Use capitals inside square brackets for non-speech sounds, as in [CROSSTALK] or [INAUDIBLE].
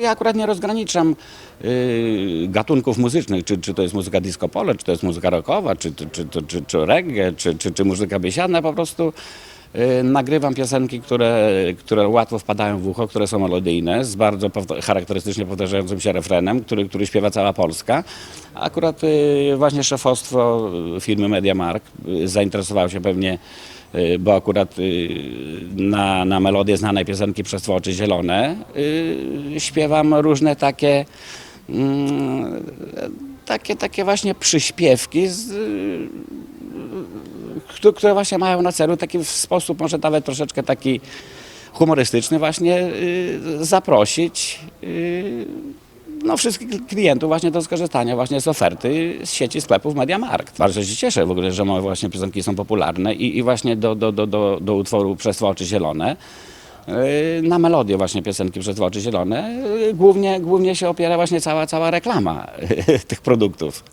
Ja akurat nie rozgraniczam y, gatunków muzycznych, czy, czy to jest muzyka disco polo, czy to jest muzyka rockowa, czy, czy, czy, czy, czy, reggae, czy, czy, czy muzyka biesiadna, po prostu y, nagrywam piosenki, które, które łatwo wpadają w ucho, które są melodyjne, z bardzo powta- charakterystycznie powtarzającym się refrenem, który, który śpiewa cała Polska. Akurat y, właśnie szefostwo firmy Mediamark y, zainteresowało się pewnie bo akurat na, na melodię znanej piosenki Przez Twoje oczy zielone y, śpiewam różne takie mm, takie, takie właśnie przyśpiewki, z, y, któ- które właśnie mają na celu taki w sposób może nawet troszeczkę taki humorystyczny właśnie y, zaprosić y, no, wszystkich klientów właśnie do skorzystania właśnie z oferty z sieci sklepów Mediamarkt. Bardzo się cieszę w ogóle, że moje właśnie piosenki są popularne i, i właśnie do, do, do, do, do utworu Przez oczy zielone yy, na melodię właśnie piosenki Przez oczy zielone yy, głównie, głównie się opiera właśnie cała, cała reklama [LAUGHS] tych produktów.